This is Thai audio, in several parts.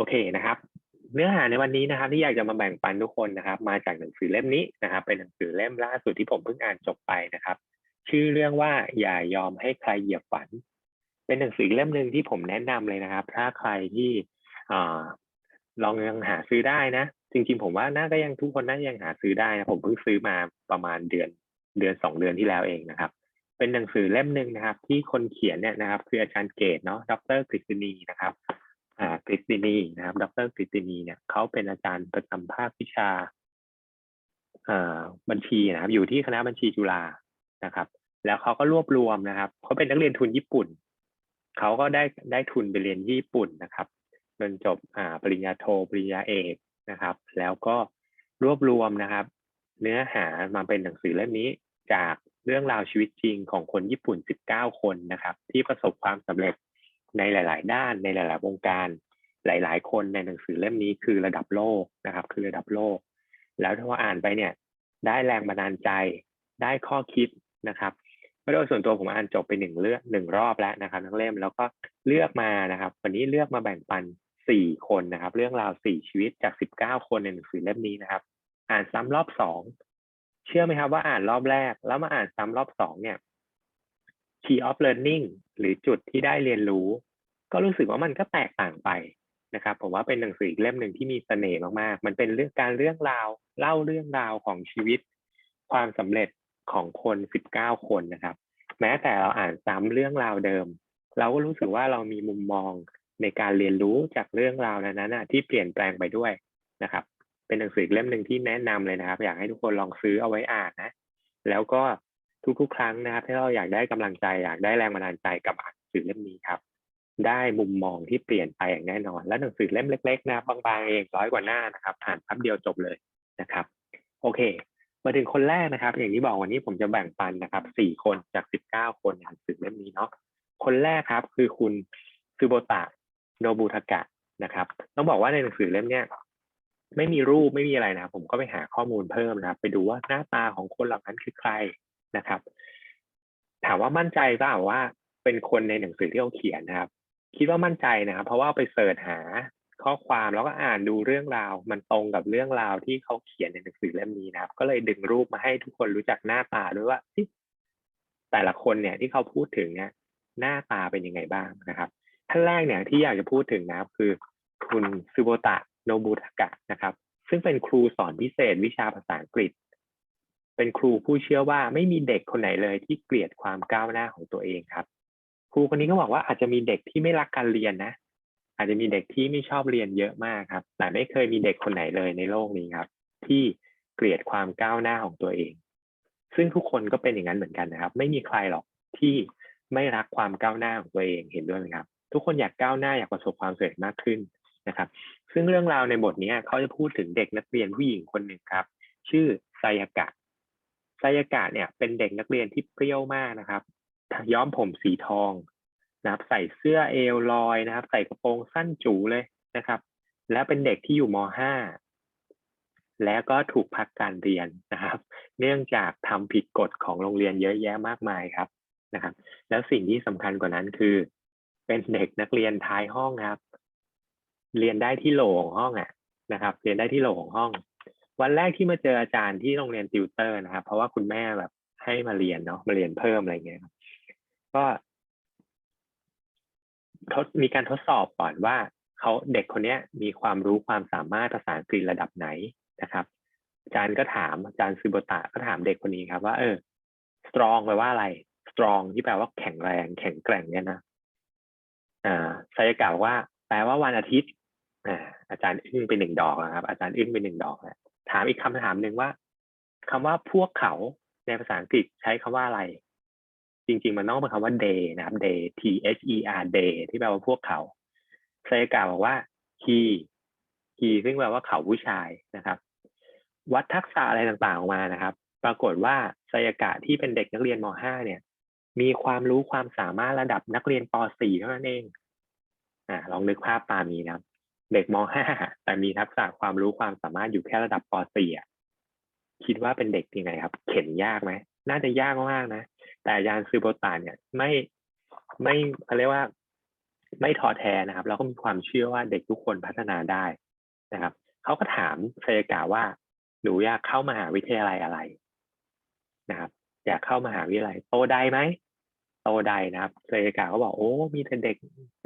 โอเคนะครับ เนื้อหาในวันนี้นะครับ ที่อยากจะมาแบ่งปันทุกคนนะครับ มาจากหนังสือเล่มนี้นะครับ เป็นหนังสือเล่มล่าสุดที่ผมเพิ่งอ่านจบไปนะครับ ชื่อเรื่องว่าอย่ายอมให้ใครเหยียบฝัน เป็นหนังสือเล่มหนึ่งที่ผมแนะนำเลยนะครับ ถ้าใครที่ลองยังหาซื้อได้นะ จริงๆ ผมว่าน่าก็ยังทุกคนน่ายังหาซื้อได้นะผมเพิ่งซื้อมาประมาณเดือนเดือนสองเดือนที่แล้วเองนะครับ เป็นหนังสือเล่มหนึ่งนะครับ ที่คนเขียนเนี่ยนะครับ คืออาจารย์เกตเนาะดรกฤษณีนะครับ กฤษณีนะครับ ดรกฤษณีเนี่ยเขาเป็นอาจารย์ประจำภาควิชาบัญชีนะครับ อยู่ที่คณะบัญชีจุฬานะครับ แล้วเขาก็รวบรวมนะครับเขาเป็นนักเรียนทุนญี่ปุ่นเขาก็ได้ได้ทุนไปเรียนญี่ปุ่นนะครับจนจบอ่าปริญญาโทปริญญาเอกนะครับ แล้วก็รวบรวมนะครับ เนื้อหามาเป็นหนังสือเล่มนี้จากเรื่องราวชีวิตจริงของคนญี่ปุ่น 19 คนนะครับ ที่ประสบความสำเร็จ ในหลาย ๆ ด้านในหลาย ๆ วงการหลาย ๆ คนในหนังสือเล่มนี้คือระดับโลกนะครับ คือระดับโลก แล้วถ้าว่าอ่านไปเนี่ย ได้แรงบันดาลใจได้ข้อคิดนะครับโดยส่วนตัวผมอ่านจบไปหนึ่งเลือกหนึ่งรอบแล้วนะครับ ทั้งเล่มแล้วก็เลือกมานะครับ วันนี้เลือกมาแบ่งปันสี่คนนะครับ เรื่องราวสี่ชีวิตจากสิบเก้าคนในหนังสือเล่มนี้นะครับ อ่านซ้ำรอบสองเชื่อไหมครับว่าอ่านรอบแรก แล้วมาอ่านซ้ำรอบสองเนี่ย key of learning หรือจุดที่ได้เรียนรู้ ก็รู้สึกว่ามันก็แตกต่างไปนะครับผมว่าเป็นหนังสืออีกเล่มหนึ่งที่มีเสน่ห์มากๆ มันเป็นเรื่องการเรื่องราว เล่าเรื่องราวของชีวิต ความสำเร็จของคนสิบเก้าคนนะครับ แม้แต่เราอ่านซ้ำเรื่องราวเดิม เราก็รู้สึกว่าเรามีมุมมองในการเรียนรู้จากเรื่องราวนั้นๆที่เปลี่ยนแปลงไปด้วยนะครับ เป็นหนังสืออีกเล่มหนึ่งที่แนะนำเลยนะครับ อยากให้ทุกคนลองซื้อเอาไว้อ่านนะ แล้วก็ทุกๆ ครั้งนะครับที่เราอยากได้กำลังใจอยากได้แรงบันดาลใจกับอ่านหนังสือเล่มนี้ครับ ได้มุมมองที่เปลี่ยนไปอย่างแน่นอน และหนังสือเล่มเล็ก ๆ นะครับบางๆเองร้อยกว่าหน้านะครับอ่านแป๊บเดียวจบเลยนะครับ โอเค มาถึงคนแรกนะครับ อย่างที่บอกวันนี้ผมจะแบ่งปันนะครับสี่คนจากสิบเก้าคนในหนังสือเล่มนี้เนาะคนแรกครับคือคุณซูโบตะโนบุทากะนะครับ ต้องบอกว่าในหนังสือเล่มเนี้ยไม่มีรูปไม่มีอะไรนะผมก็ไปหาข้อมูลเพิ่มนะครับ ไปดูว่าหน้าตาของคนเหล่านั้นคือใครนะครับ ถามว่ามั่นใจเปล่าว่าเป็นคนในหนังสือที่เขาเขียนนะครับ คิดว่ามั่นใจนะครับ เพราะว่าไปเสิร์ชหาข้อความแล้วก็อ่านดูเรื่องราว มันตรงกับเรื่องราวที่เขาเขียนในหนังสือเล่มนี้นะครับ ก็เลยดึงรูปมาให้ทุกคนรู้จักหน้าตาด้วยว่าแต่ละคนเนี่ยที่เขาพูดถึงเนี่ยหน้าตาเป็นยังไงบ้างนะครับท่านแรกเนี่ยที่อยากจะพูดถึงนะครับ คือคุณซูโบตะโนบุทากะนะครับ ซึ่งเป็นครูสอนพิเศษวิชาภาษาอังกฤษ เป็นครูผู้เชื่อว่าไม่มีเด็กคนไหนเลยที่เกลียดความก้าวหน้าของตัวเองครับ ครูคนนี้ก็บอกว่าอาจจะมีเด็กที่ไม่รักการเรียนนะ อาจจะมีเด็กที่ไม่ชอบเรียนเยอะมากครับ แต่ไม่เคยมีเด็กคนไหนเลยในโลกนี้ครับ ที่เกลียดความก้าวหน้าของตัวเอง ซึ่งทุกคนก็เป็นอย่างนั้นเหมือนกันนะครับ ไม่มีใครหรอกที่ไม่รักความก้าวหน้าของตัวเองเห็นด้วยไหมครับ ทุกคนอยากก้าวหน้าอยากประสบความสำเร็จมากขึ้นนะครับ ซึ่งเรื่องราวในบทนี้เขาจะพูดถึงเด็กนักเรียนผู้หญิงคนหนึ่งครับ ชื่อไซยากะไซยากะเนี่ยเป็นเด็กนักเรียนที่เปรี้ยวมากนะครับ ย้อมผมสีทองนะครับ ใส่เสื้อเอวลอยนะครับ ใส่กระโปรงสั้นจูเลยนะครับ และเป็นเด็กที่อยู่ม .5 แล้วก็ถูกพักการเรียนนะครับ เนื่องจากทำผิดกฎของโรงเรียนเยอะแยะมากมายครับนะครับ แล้วสิ่งที่สำคัญกว่านั้นคือ เป็นเด็กนักเรียนท้ายห้องครับ เรียนได้ที่โหลของห้องอะนะครับ เรียนได้ที่โหลของห้อง วันแรกที่มาเจออาจารย์ที่โรงเรียนติวเตอร์นะครับ เพราะว่าคุณแม่แบบให้มาเรียนเนาะมาเรียนเพิ่มอะไรเงี้ย ก็ทดมีการทดสอบก่อนว่าเขาเด็กคนนี้มีความรู้ความสามารถภาษาอังกฤษระดับไหนนะครับอาจารย์ก็ถามอาจารย์ซูโบตะก็ถามเด็กคนนี้ครับว่าเออ strong แปลว่าอะไร strong ที่แปลว่าแข็งแรง แข็งแกร่งเนี่ยนะอ่าไซยากะว่า แปลว่าวันอาทิตย์อ่าอาจารย์อึ้งไปหนึ่งดอกนะครับ อาจารย์อึ้งไปหนึ่งดอกแล้วถามอีกคำถามหนึ่งว่าคำว่าพวกเขาในภาษาอังกฤษใช้คำว่าอะไร จริง ๆ มันต้องเป็นคำว่า they นะครับ they t h e r they ที่แปลว่าพวกเขาไซยาบอกว่า he he ซึ่งแปลว่าเขาผู้ชายนะครับ วัดทักษะอะไรต่างๆออกมานะครับ ปรากฏว่าไซยาที่เป็นเด็กนักเรียนม .5 เนี่ย มีความรู้ความสามารถระดับนักเรียนป .4 เท่านั้นเองอ่าลองนึกภาพตามนี้นะครับ เด็กม .5 แต่มีทักษะความรู้ความสามารถอยู่แค่ระดับป .4 อะคิดว่าเป็นเด็กยังไงครับ เข็นยากไหมน่าจะยากมากนะ แต่ยานซูโบตานเนี่ยไม่ไม่เรียกว่า ไม่ท้อแท้นะครับแล้วก็มีความเชื่อว่าเด็กทุกคนพัฒนาได้นะครับเขาก็ถามเซกาว่าหนูอยากเข้ามหาวิทยาลัยอะไรนะครับ อยากเข้ามหาวิทยาลัยโตได้ไหมโตได้นะครับเซกาก็บอกโอ้มีแต่เด็ก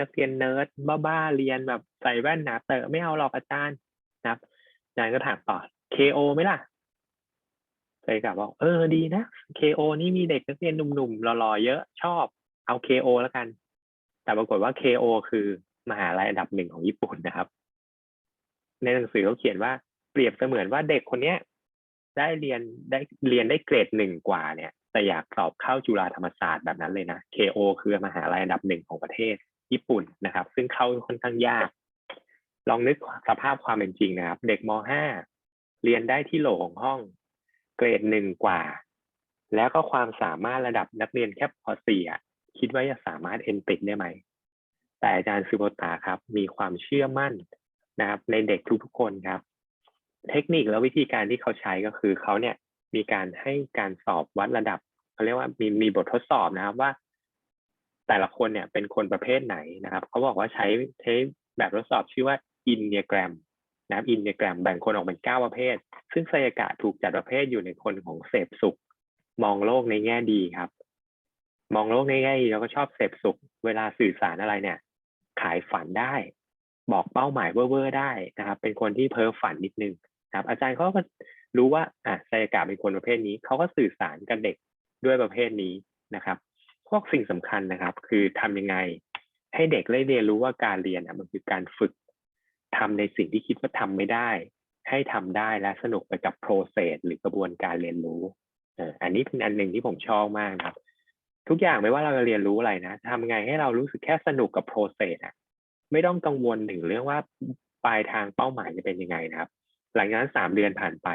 นักเรียนเนิร์ดบ้าๆเรียนแบบใส่แว่นหนาเตอะไม่เอาหรอกอาจารย์นะครับอาจารย์ก็ถามต่อ KO ไหมล่ะ เซกาบอกเออดีนะ KO นี่มีเด็กนักเรียนหนุ่มๆหล่อๆเยอะชอบเอา KO แล้วกัน แต่ปรากฏว่า KO คือมหาลัยอันดับหนึ่งของญี่ปุ่นนะครับ ในหนังสือเขาเขียนว่าเปรียบเสมือนว่าเด็กคนเนี้ยได้เรียนได้เรียนได้เกรดหนึ่งกว่าเนี่ย แต่อยากสอบเข้าจุฬาธรรมศาสตร์แบบนั้นเลยนะ KO คือมหาลัยอันดับหนึ่งของประเทศญี่ปุ่นนะครับ ซึ่งเข้าค่อนข้างยาก ลองนึกสภาพความเป็นจริงนะครับ เด็กม .5 เรียนได้ที่โหลของห้อง เกรดหนึ่งกว่า แล้วก็ความสามารถระดับนักเรียนแค่ป .4 อะคิดว่าจะสามารถเอนติดได้ไหม แต่อาจารย์ซูโบตาครับ มีความเชื่อมั่นนะครับ ในเด็กทุกๆคนครับ เทคนิคและวิธีการที่เขาใช้ก็คือเขาเนี่ยมีการให้การสอบวัดระดับเขาเรียกว่ามีมีบททดสอบนะครับว่า แต่ละคนเนี่ยเป็นคนประเภทไหนนะครับ เขาบอกว่าใช้ใช้แบบทดสอบชื่อว่าอินเนียแกรม นะอินเนียแกรมแบ่งคนออกเป็นเก้าประเภท ซึ่งไซยากะถูกจัดประเภทอยู่ในคนของเสพสุข มองโลกในแง่ดีครับ มองโลกในแง่ดีแล้วก็ชอบเสพสุข เวลาสื่อสารอะไรเนี่ย ขายฝันได้ บอกเป้าหมายเว่อร์ได้นะครับ เป็นคนที่เพ้อฝันนิดนึงนะครับอาจารย์เขาก็รู้ว่าอะไซยากะเป็นคนประเภทนี้เขาก็สื่อสารกับเด็กด้วยประเภทนี้นะครับ พวกสิ่งสำคัญนะครับ คือทำยังไงให้เด็กได้เรียนรู้ว่าการเรียนอะมันคือการฝึก ทำในสิ่งที่คิดว่าทำไม่ได้ ให้ทำได้และสนุกไปกับโปรเซสหรือกระบวนการเรียนรู้อันนี้เป็นอันหนึ่งที่ผมชอบมากนะครับ ทุกอย่างไม่ว่าเราจะเรียนรู้อะไรนะทำไงให้เรารู้สึกแค่สนุกกับโปรเซสอะไม่ต้องกังวลถึงเรื่องว่าปลายทางเป้าหมายจะเป็นยังไงนะครับ หลังจากนั้นสามเดือนผ่านไป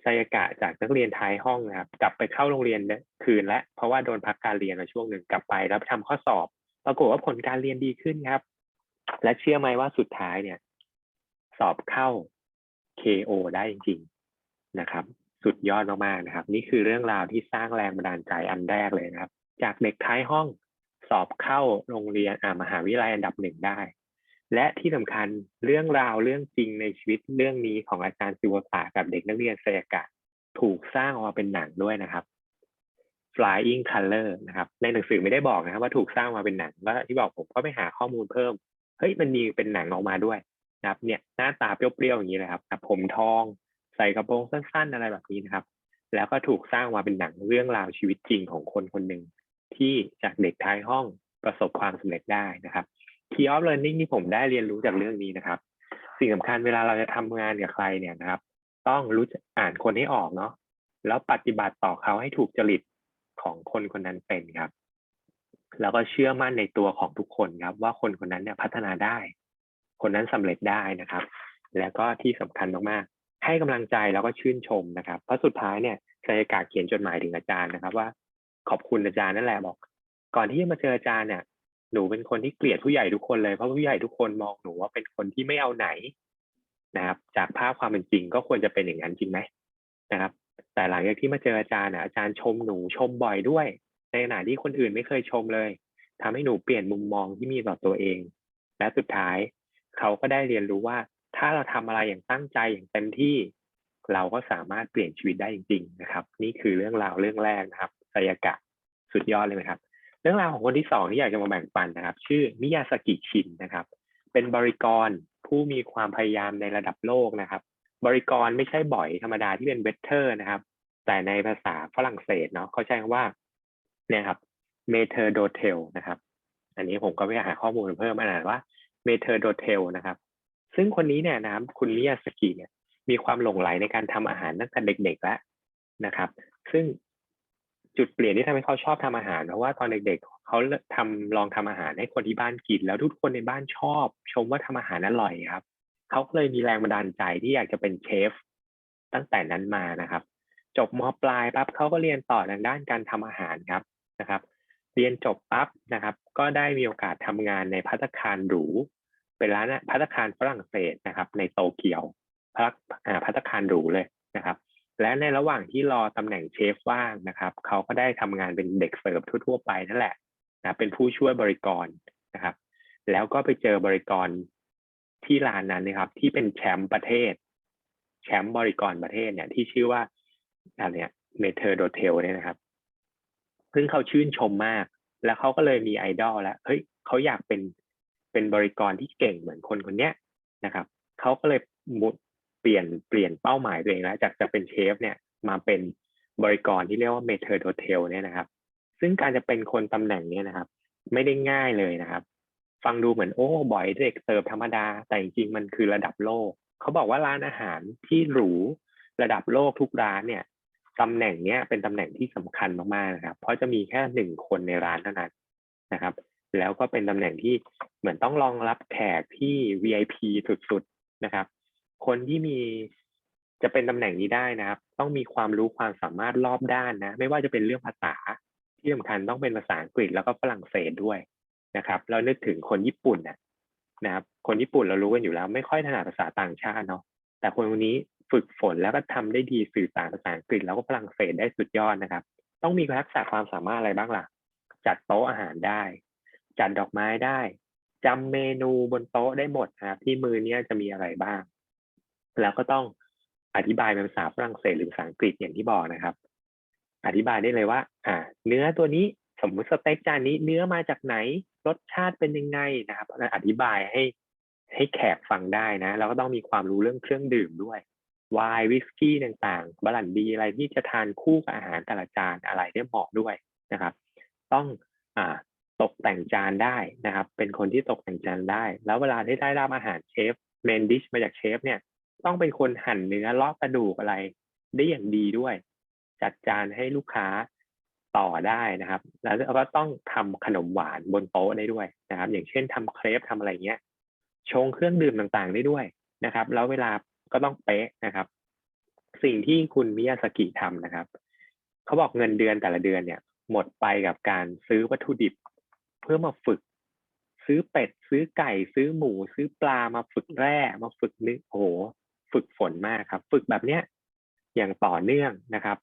ไซยากะจากนักเรียนท้ายห้องนะครับ กลับไปเข้าโรงเรียนคืนและเพราะว่าโดนพักการเรียนมาช่วงหนึ่งกลับไปแล้วทำข้อสอบ ปรากฏว่าผลการเรียนดีขึ้นครับ และเชื่อไหมว่าสุดท้ายเนี่ย สอบเข้า KO ได้จริงๆนะครับ สุดยอดมากๆนะครับ นี่คือเรื่องราวที่สร้างแรงบันดาลใจอันแรกเลยนะครับ จากเด็กท้ายห้องสอบเข้าโรงเรียนมหาวิทยาลัยอันดับหนึ่งได้ และที่สำคัญเรื่องราวเรื่องจริงในชีวิตเรื่องนี้ของอาจารย์ซิวตากับเด็กนักเรียนเซยากะถูกสร้างออกมาเป็นหนังด้วยนะครับ Flying Color นะครับ ในหนังสือไม่ได้บอกนะครับว่าถูกสร้างมาเป็นหนังแล้วที่บอกผมก็ไปหาข้อมูลเพิ่ม เฮ้ยมันมีเป็นหนังออกมาด้วยนะครับ เนี่ยหน้าตาเปรี้ยวๆอย่างนี้เลยครับผมทองใส่กระโปรงสั้นๆอะไรแบบนี้นะครับ แล้วก็ถูกสร้างมาเป็นหนังเรื่องราวชีวิตจริงของคนคนหนึ่งที่จากเด็กท้ายห้องประสบความสำเร็จได้นะครับ Key of Learning ที่ผมได้เรียนรู้จากเรื่องนี้นะครับ สิ่งสำคัญเวลาเราจะทำงานกับใครเนี่ยนะครับ ต้องรู้จักอ่านคนให้ออกเนาะแล้วปฏิบัติต่อเขาให้ถูกจริตของคนคนนั้นเป็นครับ แล้วก็เชื่อมั่นในตัวของทุกคนครับ ว่าคนคนนั้นเนี่ยพัฒนาได้ คนนั้นสำเร็จได้นะครับ แล้วก็ที่สำคัญมากๆ ให้กำลังใจแล้วก็ชื่นชมนะครับเพราะสุดท้ายเนี่ยไซยกาเขียนจดหมายถึงอาจารย์นะครับ ว่าขอบคุณอาจารย์นั่นแหละบอก ก่อนที่จะมาเจออาจารย์เนี่ยหนูเป็นคนที่เกลียดผู้ใหญ่ทุกคนเลยเพราะผู้ใหญ่ทุกคนมองหนูว่าเป็นคนที่ไม่เอาไหนนะครับ จากภาพความเป็นจริงก็ควรจะเป็นอย่างนั้นจริงไหมนะครับ แต่หลังจากที่มาเจออาจารย์นะอาจารย์ชมหนูชมบ่อยด้วย ในขณะที่คนอื่นไม่เคยชมเลยทำให้หนูเปลี่ยนมุมมองที่มีต่อตัวเอง และสุดท้าย เขาก็ได้เรียนรู้ว่า ถ้าเราทำอะไรอย่างตั้งใจอย่างเต็มที่ เราก็สามารถเปลี่ยนชีวิตได้จริง ๆ นะครับ นี่คือเรื่องราวเรื่องแรกนะครับไซยากะสุดยอดเลยไหมครับ เรื่องราวของคนที่สองที่อยากจะมาแบ่งปันนะครับ ชื่อมิยาสกิชินนะครับ เป็นบริกรผู้มีความพยายามในระดับโลกนะครับ บริกรไม่ใช่บ่อยธรรมดาที่เป็นเวทเทอร์นะครับ แต่ในภาษาฝรั่งเศสเนาะเขาใช้คำว่า เนี่ยครับเมเทอร์โดเทลนะครับ อันนี้ผมก็ไปหาข้อมูลเพิ่มมาอ่านว่าเมเทอร์โดเทลนะครับ ซึ่งคนนี้เนี่ยนะครับคุณมิยาสกิเนี่ยมีความหลงไหลในการทำอาหารตั้งแต่เด็กๆแล้วนะครับ ซึ่งจุดเปลี่ยนที่ทำให้เขาชอบทำอาหารเพราะว่าตอนเด็กๆเขาทำลองทำอาหารให้คนที่บ้านกิน แล้วทุกคนในบ้านชอบ ชมว่าทำอาหารอร่อยครับเขาก็เลยมีแรงบันดาลใจที่อยากจะเป็นเชฟตั้งแต่นั้นมานะครับ จบมปลายปั๊บเขาก็เรียนต่อทางด้านการทำอาหารครับ นะครับเรียนจบปั๊บนะครับ ก็ได้มีโอกาสทำงานในพัตตาคารหรู เป็นร้านพัตตาคารฝรั่งเศสนะครับ ในโตเกียวพัตตคารหรูเลยนะครับ และในระหว่างที่รอตำแหน่งเชฟว่างนะครับเขาก็ได้ทำงานเป็นเด็กเสิร์ฟทั่วๆไปนั่นแหละนะเป็นผู้ช่วยบริกรนะครับ แล้วก็ไปเจอบริกรที่ร้านนั้นนะครับ ที่เป็นแชมป์ประเทศ แชมป์บริกรประเทศเนี่ยที่ชื่อว่าอะไรเนี่ยเมเทอร์โดเทลเนี่ยนะครับ ซึ่งเขาชื่นชมมาก แล้วเขาก็เลยมีไอดอลแล้วเฮ้ยเขาอยากเป็นเป็นบริกรที่เก่งเหมือนคนคนเนี้ยนะครับเขาก็เลยมุดเปลี่ยนเปลี่ยนเป้าหมายตัวเองแล้วจากจะเป็นเชฟเนี่ยมาเป็นบริกรที่เรียกว่าเมเทอร์โดเทลเนี่ยนะครับ ซึ่งการจะเป็นคนตำแหน่งเนี้ยนะครับ ไม่ได้ง่ายเลยนะครับ ฟังดูเหมือนโอ้บ่อยเด็กเสิร์ฟธรรมดา แต่จริงๆมันคือระดับโลก เขาบอกว่าร้านอาหารที่หรูระดับโลกทุกร้านเนี่ย ตำแหน่งเนี้ยเป็นตำแหน่งที่สำคัญมากๆนะครับ เพราะจะมีแค่หนึ่งคนในร้านเท่านั้นนะครับ แล้วก็เป็นตำแหน่งที่เหมือนต้องรองรับแขกที่ VIP สุดๆนะครับ คนที่มีจะเป็นตำแหน่งนี้ได้นะครับ ต้องมีความรู้ความสามารถรอบด้านนะ ไม่ว่าจะเป็นเรื่องภาษาที่สำคัญต้องเป็นภาษาอังกฤษแล้วก็ฝรั่งเศสด้วยนะครับเรานึกถึงคนญี่ปุ่นนะนะครับ คนญี่ปุ่นเรารู้กันอยู่แล้ว ไม่ค่อยถนัดภาษาต่างชาติเนาะแต่คนคนนี้ ฝึกฝนแล้วก็ทำได้ดีสื่อสารภาษาอังกฤษแล้วก็ฝรั่งเศสได้สุดยอดนะครับ ต้องมีทักษะความสามารถอะไรบ้างล่ะ จัดโต๊ะอาหารได้ จัดดอกไม้ได้จำเมนูบนโต๊ะได้หมดนะครับที่มือเนี้ยจะมีอะไรบ้าง แล้วก็ต้องอธิบายเป็นภาษาฝรั่งเศสหรือภาษาอังกฤษอย่างที่บอกนะครับ อธิบายได้เลยว่า อ่า เนื้อตัวนี้สมมุติสเต็กจานนี้เนื้อมาจากไหนรสชาติเป็นยังไงนะครับ อธิบายให้ให้แขกฟังได้นะแล้วก็ต้องมีความรู้เรื่องเครื่องดื่มด้วย ไวน์วิสกี้ต่างๆบรันดีอะไรที่จะทานคู่กับอาหารแต่ละจานอะไรได้เหมาะด้วยนะครับ ต้องอ่าตกแต่งจานได้นะครับ เป็นคนที่ตกแต่งจานได้ แล้วเวลาที่ได้รับอาหารเชฟเมนดิชมาจากเชฟเนี่ยต้องเป็นคนหั่นเนื้อลอกกระดูกอะไรได้อย่างดีด้วย จัดจานให้ลูกค้าต่อได้นะครับ แล้วก็ต้องทำขนมหวานบนโต๊ะได้ด้วยนะครับ อย่างเช่นทำเครปทำอะไรเงี้ยชงเครื่องดื่มต่างๆได้ด้วยนะครับ แล้วเวลา ก็ต้องเป๊ะนะครับ สิ่งที่คุณมิยาสกิทำนะครับ เขาบอกเงินเดือนแต่ละเดือนเนี่ย หมดไปกับการซื้อวัตถุดิบ เพื่อมาฝึก ซื้อเป็ด ซื้อไก่ ซื้อหมู ซื้อปลามาฝึกแร่มาฝึกนึกโอ้โหฝึกฝนมากครับ ฝึกแบบเนี้ยอย่างต่อเนื่องนะครับ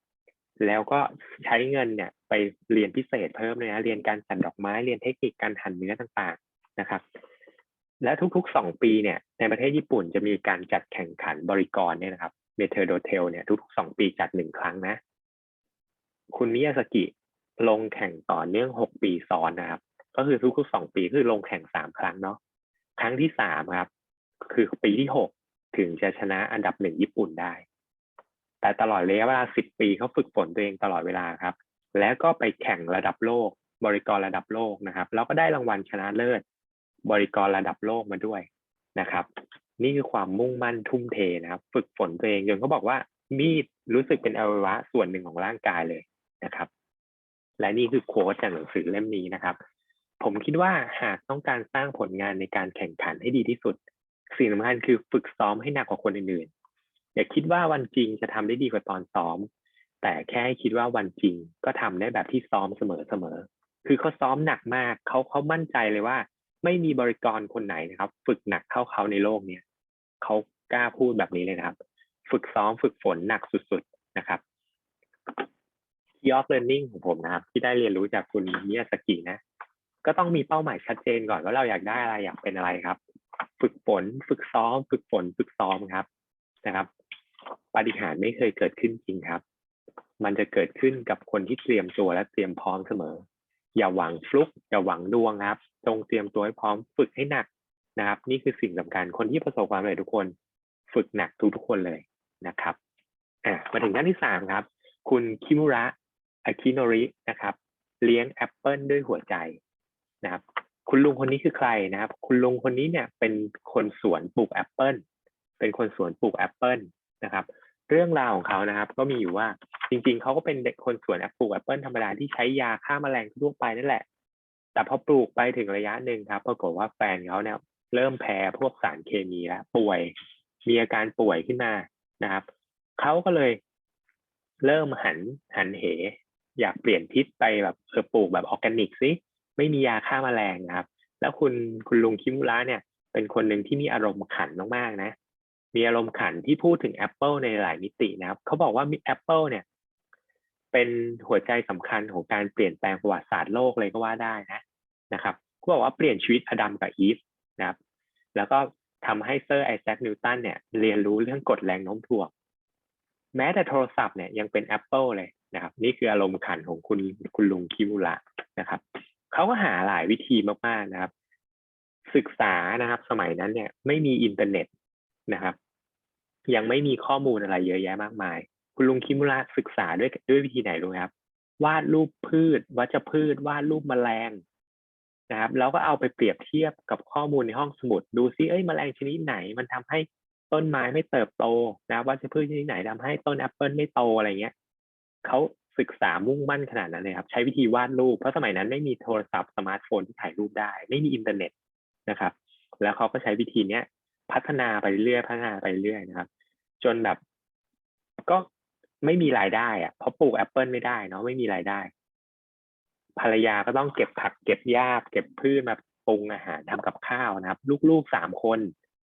แล้วก็ใช้เงินเนี่ย ไปเรียนพิเศษเพิ่มเลยนะเรียนการจัดดอกไม้เรียนเทคนิคการหั่นเนื้อต่างๆนะครับ และทุกๆสองปีเนี่ยในประเทศญี่ปุ่นจะมีการจัดแข่งขันบริกรเนี่ยนะครับเมเทอร์โดเทลเนี่ยทุกๆสองปีจัดหนึ่งครั้งนะ คุณมิยาสกิลงแข่งต่อเนื่องหกปีซ้อนนะครับ ก็คือทุกๆสองปีคือลงแข่งสามครั้งเนาะครั้งที่สามครับ คือปีที่หกถึงจะชนะอันดับหนึ่งญี่ปุ่นได้ แต่ตลอดระยะเวลาสิบปีเขาฝึกฝนตัวเองตลอดเวลาครับ แล้วก็ไปแข่งระดับโลกบริกรระดับโลกนะครับ แล้วก็ได้รางวัลชนะเลิศ บริกรระดับโลกมาด้วยนะครับ นี่คือความมุ่งมั่นทุ่มเทนะครับ ฝึกฝนตัวเองจนเขาบอกว่า มีดรู้สึกเป็นอวัยวะส่วนหนึ่งของร่างกายเลยนะครับ และนี่คือโค้ดจากหนังสือเล่มนี้นะครับ ผมคิดว่าหากต้องการสร้างผลงานในการแข่งขันให้ดีที่สุด สิ่งสำคัญคือฝึกซ้อมให้หนักกว่าคนอื่นๆอย่าคิดว่าวันจริงจะทำได้ดีกว่าตอนซ้อม แต่แค่ให้คิดว่าวันจริงก็ทำได้แบบที่ซ้อมเสมอๆคือเขาซ้อมหนักมากเขาเขามั่นใจเลยว่า ไม่มีบริกรคนไหนนะครับ ฝึกหนักเท่าเขาในโลกเนี้ยเขากล้าพูดแบบนี้เลยนะครับ ฝึกซ้อมฝึกฝนหนักสุดๆนะครับ Key of Learning ของผมนะครับ ที่ได้เรียนรู้จากคุณมิยาสกินะ ก็ต้องมีเป้าหมายชัดเจนก่อนว่าเราอยากได้อะไรอยากเป็นอะไรครับ ฝึกฝนฝึกซ้อม ฝึกฝนฝึกซ้อมครับนะครับปฏิหารไม่เคยเกิดขึ้นจริงครับ มันจะเกิดขึ้นกับคนที่เตรียมตัวและเตรียมพร้อมเสมอ อย่าหวังฟลุกอย่าหวังดวงครับจงเตรียมตัวให้พร้อมฝึกให้หนักนะครับ นี่คือสิ่งสำคัญคนที่ประสบความสำเร็จทุกคน ฝึกหนักทุกทุกคนเลยนะครับอะมาถึงด้านที่สามครับ คุณคิมุระอาคิโนรินะครับ เลี้ยงแอปเปิลด้วยหัวใจนะครับ คุณลุงคนนี้คือใครนะครับ คุณลุงคนนี้เนี่ยเป็นคนสวนปลูกแอปเปิลเป็นคนสวนปลูกแอปเปิลนะครับ เรื่องราวของเขานะครับ ก็มีอยู่ว่าจริง ๆเขาก็เป็นเด็กคนสวนปลูกแอปเปิลธรรมดาที่ใช้ยาฆ่าแมลงทั่วไปนั่นแหละ แต่พอปลูกไปถึงระยะหนึ่งครับปรากฏว่าแฟนเขาเนี่ยเริ่มแพ้พวกสารเคมีแล้วป่วย มีอาการป่วยขึ้นมานะครับเขาก็เลยเริ่มหันหันเห อยากเปลี่ยนทิศไปแบบเออปลูกแบบออร์แกนิกสิไม่มียาฆ่าแมลงนะครับ แล้วคุณคุณลุงคิมุระเนี่ย เป็นคนหนึ่งที่มีอารมณ์ขันมากๆนะ มีอารมณ์ขันที่พูดถึง Apple ในหลายมิตินะครับเขาบอกว่ามี Apple เนี่ย เป็นหัวใจสำคัญของการเปลี่ยนแปลงประวัติศาสตร์โลกเลยก็ว่าได้นะนะครับเขาบอกว่าเปลี่ยนชีวิตอดัมกับอีฟนะครับแล้วก็ทำให้เซอร์ไอแซคนิวตันเนี่ยเรียนรู้เรื่องกฎแรงโน้มถ่วงแม้แต่โทรศัพท์เนี่ยยังเป็น Apple เลยนะครับ นี่คืออารมณ์ขันของคุณคุณลุงคิมุระนะครับเขาก็หาหลายวิธีมากๆนะครับ ศึกษานะครับ สมัยนั้นเนี่ย ไม่มีอินเทอร์เน็ต นะครับ ยังไม่มีข้อมูลอะไรเยอะแยะมากมาย คุณลุงคิมุระศึกษาด้วยด้วยวิธีไหนรู้ครับ วาดรูปพืชวัชพืช วาดรูปแมลงนะครับ แล้วก็เอาไปเปรียบเทียบกับข้อมูลในห้องสมุด ดูซิเอ้ยแมลงชนิดไหน มันทำให้ต้นไม้ไม่เติบโตนะวัชพืชชนิดไหนทำให้ต้นแอปเปิลไม่โตอะไรเงี้ยเขาศึกษามุ่งมั่นขนาดนั้นเลยครับใช้วิธีวาดรูปเพราะสมัยนั้นไม่มีโทรศัพท์สมาร์ทโฟนที่ถ่ายรูปได้ ไม่มีอินเทอร์เน็ตนะครับ แล้วเขาก็ใช้วิธีเนี้ย พัฒนาไปเรื่อยพัฒนาไปเรื่อยนะครับ จนแบบ ก็ไม่มีรายได้อะเพราะปลูกแอปเปิลไม่ได้เนาะไม่มีรายได้ ภรรยาก็ต้องเก็บผัก เก็บหญ้าเก็บพืชมาปรุงอาหารทำกับข้าวนะครับ ลูกๆสามคน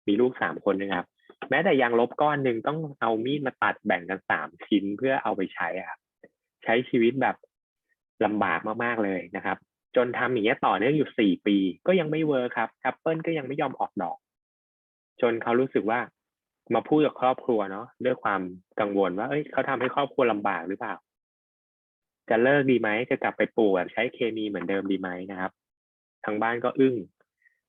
มีลูกสามคนนะครับ แม้แต่ยางลบก้อนหนึ่งต้องเอามีดมาตัดแบ่งกันสามชิ้นเพื่อเอาไปใช้อะครับใช้ชีวิตแบบลำบากมากๆเลยนะครับ จนทำอย่างเงี้ยต่อเนื่องอยู่สี่ปี ก็ยังไม่เวิร์คครับแอปเปิลก็ยังไม่ยอมออกดอก จนเขารู้สึกว่ามาพูดกับครอบครัวเนาะด้วยความกังวลว่า เอ้ยเขาทำให้ครอบครัวลำบากหรือเปล่า จะเลิกดีไหมจะกลับไปปลูกแบบใช้เคมีเหมือนเดิมดีไหมนะครับ ทางบ้านก็อึ้ง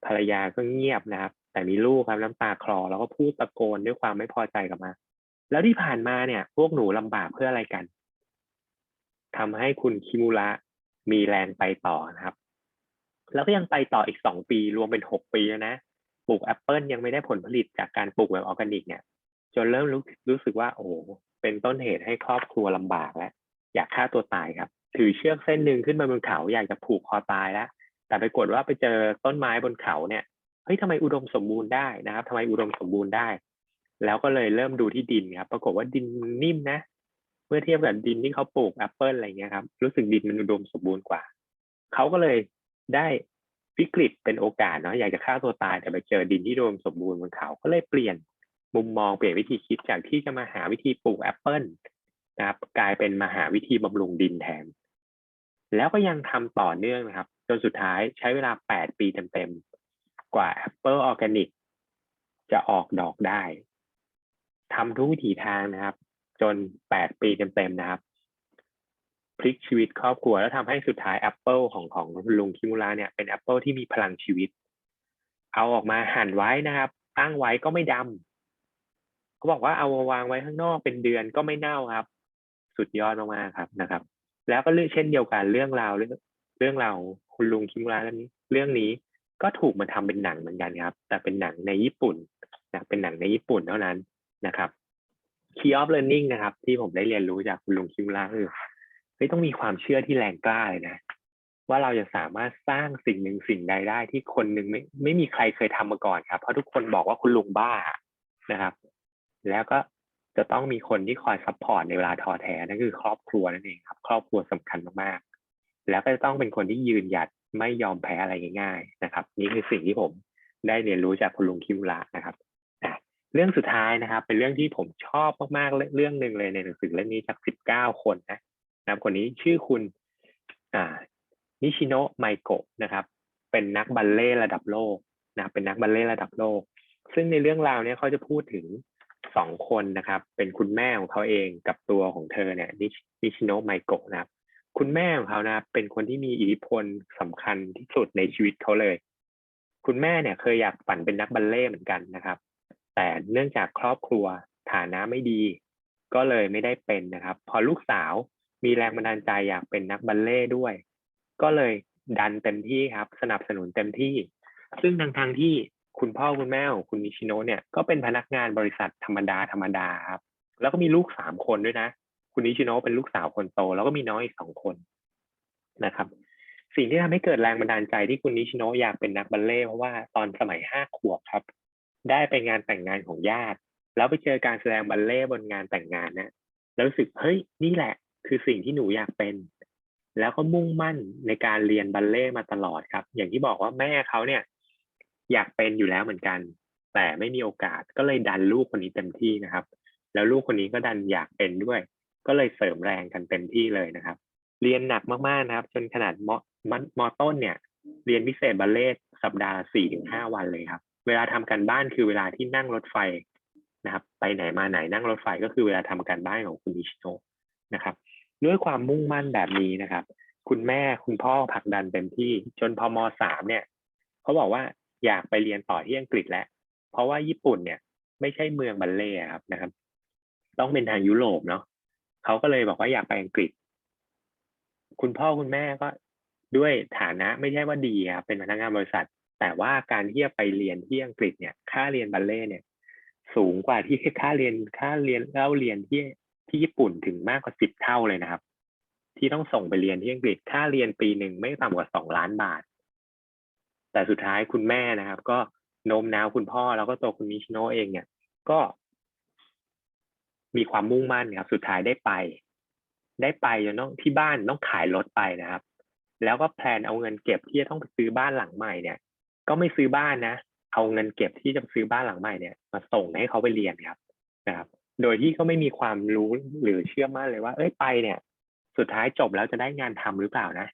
ภรรยาก็เงียบนะครับ แต่มีลูกครับน้ำตาคลอแล้วก็พูดตะโกนด้วยความไม่พอใจกลับมา แล้วที่ผ่านมาเนี่ย พวกหนูลำบากเพื่ออะไรกันทำให้คุณคิมุระมีแรงไปต่อนะครับ แล้วก็ยังไปต่ออีกสองปีรวมเป็นหกปีแล้วนะ ปลูกแอปเปิลยังไม่ได้ผลผลิตจากการปลูกแบบออร์แกนิกเนี่ย จนเริ่มรู้รู้สึกว่า โอ้เป็นต้นเหตุให้ครอบครัวลำบากแล้วอยากฆ่าตัวตายครับ ถือเชือกเส้นหนึ่งขึ้นมาบนเขาอยากจะผูกคอตายแล้วแต่ไปกดว่าไปเจอต้นไม้บนเขาเนี่ยเฮ้ยทำไมอุดมสมบูรณ์ได้นะครับทำไมอุดมสมบูรณ์ได้ แล้วก็เลยเริ่มดูที่ดินครับ ปรากฏว่าดินนิ่มนะเมื่อเทียบกับดินที่เขาปลูกแอปเปิลอะไรเงี้ยครับ รู้สึกดินมันอุดมสมบูรณ์กว่า เขาก็เลยได้ วิกฤตเป็นโอกาสเนาะอยากจะฆ่าตัวตายแต่ไปเจอดินที่อุดมสมบูรณ์บนเขาก็เลยเปลี่ยนมุมมองเปลี่ยนวิธีคิดจากที่จะมาหาวิธีปลูกแอปเปิลนะครับกลายเป็นมาหาวิธีบำรุงดินแทน แล้วก็ยังทำต่อเนื่องนะครับ จนสุดท้ายใช้เวลา 8 ปีเต็มๆ กว่าแอปเปิลออร์แกนิกจะออกดอกได้ทำทุกวิถีทางนะครับ จน 8 ปีเต็มๆนะครับ พลิกชีวิตครอบครัว แล้วทำให้สุดท้ายแอปเปิลของของคุณลุงคิมุระเนี่ยเป็นแอปเปิลที่มีพลังชีวิต เอาออกมาหั่นไว้นะครับตั้งไว้ก็ไม่ดำเขาบอกว่าเอามาวางไว้ข้างนอกเป็นเดือนก็ไม่เน่าครับ สุดยอดมากๆครับนะครับ แล้วก็เรื่องเช่นเดียวกันเรื่องราวเรื่องเรื่องราวคุณลุงคิมุระเรื่องนี้ เรื่องนี้ก็ถูกมาทำเป็นหนังเหมือนกันครับ แต่เป็นหนังในญี่ปุ่นนะเป็นหนังในญี่ปุ่นเท่านั้นนะครับ Key of Learning นะครับ ที่ผมได้เรียนรู้จากคุณลุงคิมุระคือ เฮ้ยต้องมีความเชื่อที่แรงกล้าเลยนะ ว่าเราจะสามารถสร้างสิ่งหนึ่งสิ่งใดได้ที่คนหนึ่งไม่ไม่มีใครเคยทำมาก่อนครับ เพราะทุกคนบอกว่าคุณลุงบ้านะครับ แล้วก็จะต้องมีคนที่คอยซัพพอร์ตในเวลาท้อแท้นั่นคือครอบครัวนั่นเองครับ ครอบครัวสำคัญมากๆ แล้วก็จะต้องเป็นคนที่ยืนหยัดไม่ยอมแพ้อะไรง่ายๆนะครับ นี่คือสิ่งที่ผมได้เรียนรู้จากคุณลุงคิมุระนะครับอะเรื่องสุดท้ายนะครับ เป็นเรื่องที่ผมชอบมากๆเรื่องหนึ่งเลยในหนังสือเล่มนี้จากสิบเก้าคนนะ นะครับคนนี้ชื่อคุณอ่านิชิโนะไมโกะนะครับ เป็นนักบัลเล่ระดับโลกนะเป็นนักบัลเล่ระดับโลก ซึ่งในเรื่องราวเนี้ยเขาจะพูดถึงสองคนนะครับ เป็นคุณแม่ของเขาเองกับตัวของเธอเนี่ยนิชิโนะไมโกะนะครับ คุณแม่ของเขานะครับเป็นคนที่มีอิทธิพลสำคัญที่สุดในชีวิตเขาเลย คุณแม่เนี่ยเคยอยากฝันเป็นนักบัลเล่เหมือนกันนะครับ แต่เนื่องจากครอบครัวฐานะไม่ดี ก็เลยไม่ได้เป็นนะครับ พอลูกสาว มีแรงบันดาลใจอยากเป็นนักบัลเล่ด้วย ก็เลยดันเต็มที่ครับ สนับสนุนเต็มที่ ซึ่งทางทางที่คุณพ่อคุณแม่ของคุณนิชิโนะเนี่ยก็เป็นพนักงานบริษัทธรรมดาธรรมดาครับ แล้วก็มีลูกสามคนด้วยนะ คุณนิชิโนะเป็นลูกสาวคนโต แล้วก็มีน้องอีกสองคนนะครับ สิ่งที่ทำให้เกิดแรงบันดาลใจที่คุณนิชิโนะอยากเป็นนักบัลเล่เพราะว่าตอนสมัยห้าขวบครับ ได้ไปงานแต่งงานของญาติ แล้วไปเจอการแสดงบัลเล่บนงานแต่งงานนะแล้วรู้สึกเฮ้ยนี่แหละ คือสิ่งที่หนูอยากเป็น แล้วก็มุ่งมั่นในการเรียนบัลเล่มาตลอดครับ อย่างที่บอกว่าแม่เขาเนี่ย อยากเป็นอยู่แล้วเหมือนกัน แต่ไม่มีโอกาสก็เลยดันลูกคนนี้เต็มที่นะครับ แล้วลูกคนนี้ก็ดันอยากเป็นด้วย ก็เลยเสริมแรงกันเต็มที่เลยนะครับ เรียนหนักมากๆนะครับ จนขนาดมมมต้นเนี่ย เรียนพิเศษบัลเล่สัปดาห์สี่ถึงห้าวันเลยครับ เวลาทำการบ้านคือเวลาที่นั่งรถไฟนะครับ ไปไหนมาไหนนั่งรถไฟก็คือเวลาทำการบ้านของคุณนิชิโนะนะครับ ด้วยความมุ่งมั่นแบบนี้นะครับ คุณแม่คุณพ่อผลักดันเต็มที่จนพอมสามเนี่ยเขาบอกว่าอยากไปเรียนต่อที่อังกฤษแล้ว เพราะว่าญี่ปุ่นเนี่ย ไม่ใช่เมืองบัลเล่ครับนะครับ ต้องเป็นทางยุโรปเนาะเขาก็เลยบอกว่าอยากไปอังกฤษ คุณพ่อคุณแม่ก็ด้วยฐานะไม่ใช่ว่าดีครับเป็นพนักงานบริษัท แต่ว่าการที่จะไปเรียนที่อังกฤษเนี่ย ค่าเรียนบัลเล่เนี่ย สูงกว่าที่ค่าเรียนค่าเรียนเล่าเรียนที่ ที่ญี่ปุ่นถึงมากกว่าสิบเท่าเลยนะครับ ที่ต้องส่งไปเรียนที่อังกฤษค่าเรียนปีหนึ่งไม่ต่ำกว่าสองล้านบาท แต่สุดท้ายคุณแม่นะครับ ก็โน้มน้าวคุณพ่อแล้วก็ตัวคุณนิชโนะเองเนี่ย ก็มีความมุ่งมั่นครับ สุดท้ายได้ไป ได้ไปจนต้องที่บ้านต้องขายรถไปนะครับ แล้วก็แพลนเอาเงินเก็บที่จะต้องไปซื้อบ้านหลังใหม่เนี่ย ก็ไม่ซื้อบ้านนะ เอาเงินเก็บที่จะซื้อบ้านหลังใหม่เนี่ย มาส่งให้เขาไปเรียนครับนะครับ โดยที่ก็ไม่มีความรู้หรือเชื่อมั่นเลยว่า เอ้ยไปเนี่ย สุดท้ายจบแล้วจะได้งานทำหรือเปล่านะ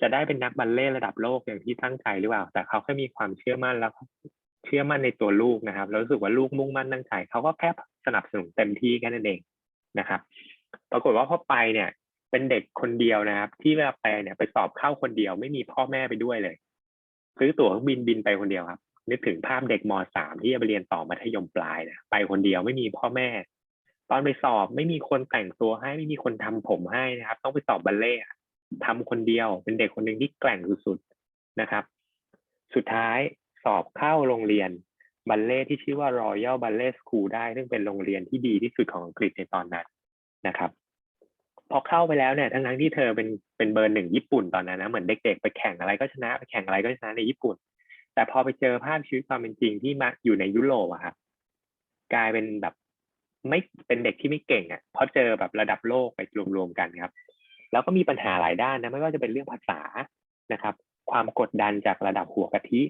จะได้เป็นนักบัลเล่ระดับโลกอย่างที่ตั้งใจหรือเปล่า แต่เขาแค่มีความเชื่อมั่นแล้วเชื่อมั่นในตัวลูกนะครับแล้วรู้สึกว่าลูกมุ่งมั่นตั้งใจเขาก็แค่สนับสนุนเต็มที่แค่นั้นเองนะครับ ปรากฏว่าพอไปเนี่ย เป็นเด็กคนเดียวนะครับ ที่เวลาไปเนี่ยไปสอบเข้าคนเดียวไม่มีพ่อแม่ไปด้วยเลยซื้อตั๋วเครื่องบินบินไปคนเดียวครับนึกถึงภาพเด็กมสามที่จะไปเรียนต่อมัธยมปลายนะไปคนเดียวไม่มีพ่อแม่ ตอนไปสอบไม่มีคนแต่งตัวให้ไม่มีคนทำผมให้นะครับ ต้องไปสอบบัลเล่ทำคนเดียวเป็นเด็กคนหนึ่งที่แกร่งสุดๆนะครับ สุดท้ายสอบเข้าโรงเรียนบัลเล่ที่ชื่อว่า Royal Ballet School ได้ ซึ่งเป็นโรงเรียนที่ดีที่สุดของอังกฤษในตอนนั้นนะครับพอเข้าไปแล้วเนี่ยทั้งทั้งที่เธอเป็นเป็นเบอร์หนึ่งญี่ปุ่นตอนนั้นนะเหมือนเด็กๆ ไปแข่งอะไรก็ชนะไปแข่งอะไรก็ชนะในญี่ปุ่น แต่พอไปเจอภาพชีวิตความเป็นจริงที่มาอยู่ในยุโรปอะครับกลายเป็นแบบ ไม่เป็นเด็กที่ไม่เก่งอะเพราะเจอแบบระดับโลกไปรวมๆกันครับ แล้วก็มีปัญหาหลายด้านนะไม่ว่าจะเป็นเรื่องภาษานะครับ ความกดดันจากระดับหัวกะทิ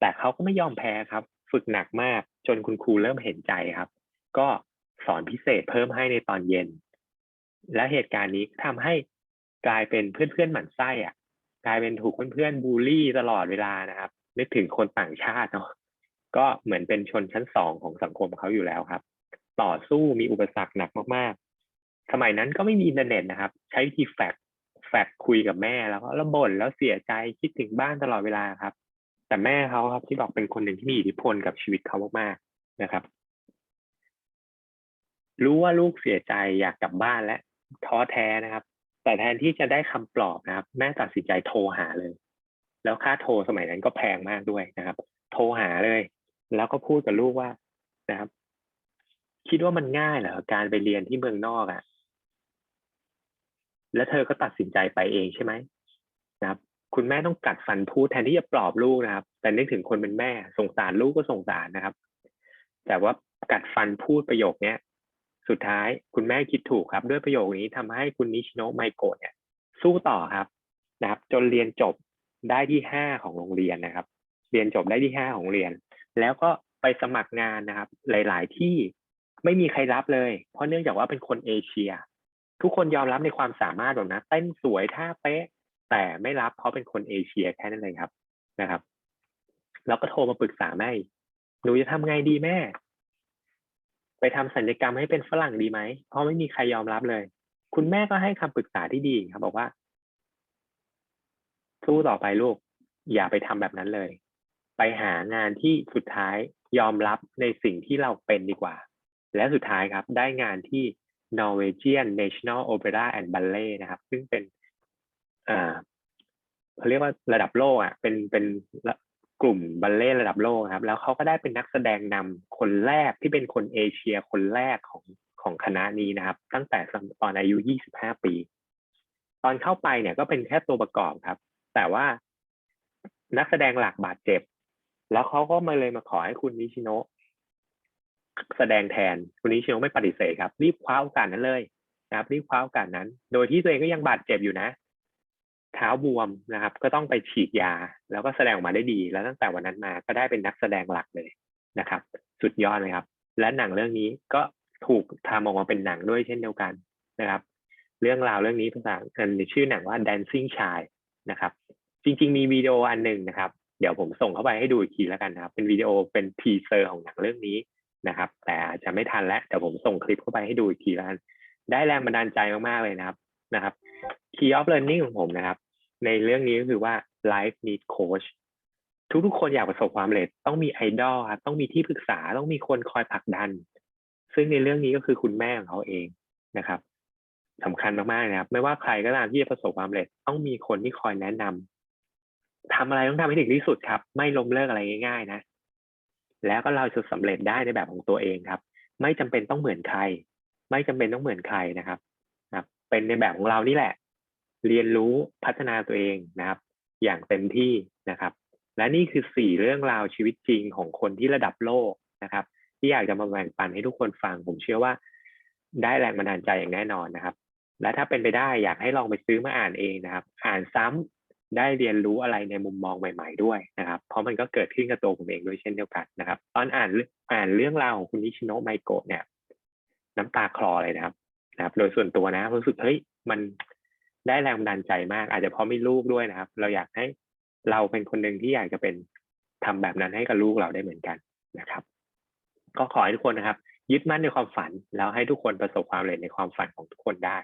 แต่เขาก็ไม่ยอมแพ้ครับ ฝึกหนักมากจนคุณครูเริ่มเห็นใจครับ ก็สอนพิเศษเพิ่มให้ในตอนเย็น และเหตุการณ์นี้ทำให้กลายเป็นเพื่อนๆหมั่นไส้อะ กลายเป็นถูกเพื่อนๆบูลลี่ตลอดเวลานะครับนึกถึงคนต่างชาติเนาะก็เหมือนเป็นชนชั้นสองของสังคมเขาอยู่แล้วครับ ต่อสู้มีอุปสรรคหนักมากๆ สมัยนั้นก็ไม่มีอินเทอร์เน็ตนะครับ ใช้วิธีแฟกแฟกคุยกับแม่แล้วก็แล้วบ่นแล้วเสียใจคิดถึงบ้านตลอดเวลาครับ แต่แม่เขาครับที่บอกเป็นคนหนึ่งที่มีอิทธิพลกับชีวิตเขามากๆนะครับ รู้ว่าลูกเสียใจอยากกลับบ้านและท้อแท้นะครับ แต่แทนที่จะได้คำปลอบนะครับ แม่ตัดสินใจโทรหาเลย แล้วค่าโทรสมัยนั้นก็แพงมากด้วยนะครับ โทรหาเลย แล้วก็พูดกับลูกว่านะครับ คิดว่ามันง่ายเหรอการไปเรียนที่เมืองนอกอะ่ะ แล้วเธอก็ตัดสินใจไปเองใช่ไหมนะครับ คุณแม่ต้องกัดฟันพูดแทนที่จะปลอบลูกนะครับ แต่นึกถึงคนเป็นแม่สงสารลูกก็สงสารนะครับ แต่ว่ากัดฟันพูดประโยคเนี้ยสุดท้ายคุณแม่คิดถูกครับ ด้วยประโยคนี้ทำให้คุณนิชิโนะไมโกะเนี่ย สู้ต่อครับนะครับ จนเรียนจบได้ที่ห้าของโรงเรียนนะครับ เรียนจบได้ที่ห้าของโรงเรียน แล้วก็ไปสมัครงานนะครับ หลาย ๆ ที่ ไม่มีใครรับเลย เพราะเนื่องจากว่าเป็นคนเอเชีย ทุกคนยอมรับในความสามารถแบบนะเต้นสวยท่าเป๊ะ แต่ไม่รับเพราะเป็นคนเอเชียแค่นั้นเลยครับนะครับ แล้วก็โทรมาปรึกษาแม่หนูจะทำไงดีแม่ ไปทำสัญญกรรมให้เป็นฝรั่งดีไหมเพราะไม่มีใครยอมรับเลย คุณแม่ก็ให้คำปรึกษาที่ดีครับ บอกว่าสู้ต่อไปลูก อย่าไปทำแบบนั้นเลย ไปหางานที่สุดท้ายยอมรับในสิ่งที่เราเป็นดีกว่า และสุดท้ายครับได้งานที่ Norwegian National Opera and Ballet นะครับ ซึ่งเป็นอ่าเขาเรียกว่าระดับโลกอะเป็นเป็นกลุ่มบัลเล่ระดับโลกครับ แล้วเขาก็ได้เป็นนักแสดงนำคนแรกที่เป็นคนเอเชียคนแรกของของคณะนี้นะครับ ตั้งแต่ตอนอายุ 25 ปี ตอนเข้าไปเนี่ยก็เป็นแค่ตัวประกอบครับ แต่ว่านักแสดงหลักบาดเจ็บ แล้วเขาก็มาเลยมาขอให้คุณนิชิโนะ แสดงแทนคุณนิชิโนไม่ปฏิเสธครับ รีบคว้าโอกาสนั้นเลยนะครับ รีบคว้าโอกาสนั้น โดยที่ตัวเองก็ยังบาดเจ็บอยู่นะเท้าบวมนะครับ ก็ต้องไปฉีดยา แล้วก็แสดงออกมาได้ดี แล้วตั้งแต่วันนั้นมาก็ได้เป็นนักแสดงหลักเลยนะครับ สุดยอดเลยครับ และหนังเรื่องนี้ก็ถูกทำออกมาเป็นหนังด้วยเช่นเดียวกันนะครับ เรื่องราวเรื่องนี้ภาษาอังกฤษชื่อหนังว่า Dancing Child นะครับ จริง ๆ มีวิดีโออันหนึ่งนะครับ เดี๋ยวผมส่งเข้าไปให้ดูอีกทีแล้วกันนะครับ เป็นวิดีโอเป็นทีเซอร์ของหนังเรื่องนี้ นะครับ แต่อาจจะไม่ทันแล้วเดี๋ยวผมส่งคลิปเข้าไปให้ดูอีกทีแล้วได้แรงบันดาลใจมากๆเลยนะครับนะครับ Key of Learning ของผมนะครับ ในเรื่องนี้ก็คือว่า Life Need Coach ทุกๆคนอยากประสบความสำเร็จต้องมีไอดอลครับต้องมีที่ปรึกษาต้องมีคนคอยผลักดัน ซึ่งในเรื่องนี้ก็คือคุณแม่ของเขาเองนะครับสำคัญมากๆนะครับ ไม่ว่าใครก็ตามที่จะประสบความสำเร็จต้องมีคนที่คอยแนะนำทำอะไรต้องทำให้ถึงที่สุดครับ ไม่ล้มเลิกอะไรง่ายๆนะ แล้วก็เราจะสำเร็จได้ในแบบของตัวเองครับ ไม่จำเป็นต้องเหมือนใคร ไม่จำเป็นต้องเหมือนใครนะครับนะเป็นในแบบของเรานี่แหละ เรียนรู้พัฒนาตัวเองนะครับ อย่างเต็มที่นะครับ และนี่คือสี่เรื่องราวชีวิตจริงของคนที่ระดับโลกนะครับ ที่อยากจะมาแบ่งปันให้ทุกคนฟัง ผมเชื่อว่า ได้แรงบันดาลใจอย่างแน่นอนนะครับ และถ้าเป็นไปได้อยากให้ลองไปซื้อมาอ่านเองนะครับ อ่านซ้ำ ได้เรียนรู้อะไรในมุมมองใหม่ๆด้วยนะครับ เพราะมันก็เกิดขึ้นกับตัวผมเองด้วยเช่นเดียวกันนะครับ ตอนอ่านอ่านเรื่องราวของคุณนิชิโนะไมโกะเนี่ย น้ำตาคลอเลยนะครับนะครับ โดยส่วนตัวนะรู้สึกเฮ้ยมันได้แรงบันดาลใจมาก อาจจะเพราะมีลูกด้วยนะครับ เราอยากให้เราเป็นคนหนึ่งที่อยากจะเป็นทำแบบนั้นให้กับลูกเราได้เหมือนกันนะครับ ก็ขอให้ทุกคนนะครับ ยึดมั่นในความฝันแล้วให้ทุกคนประสบความสำเร็จในความฝันของทุกคนได้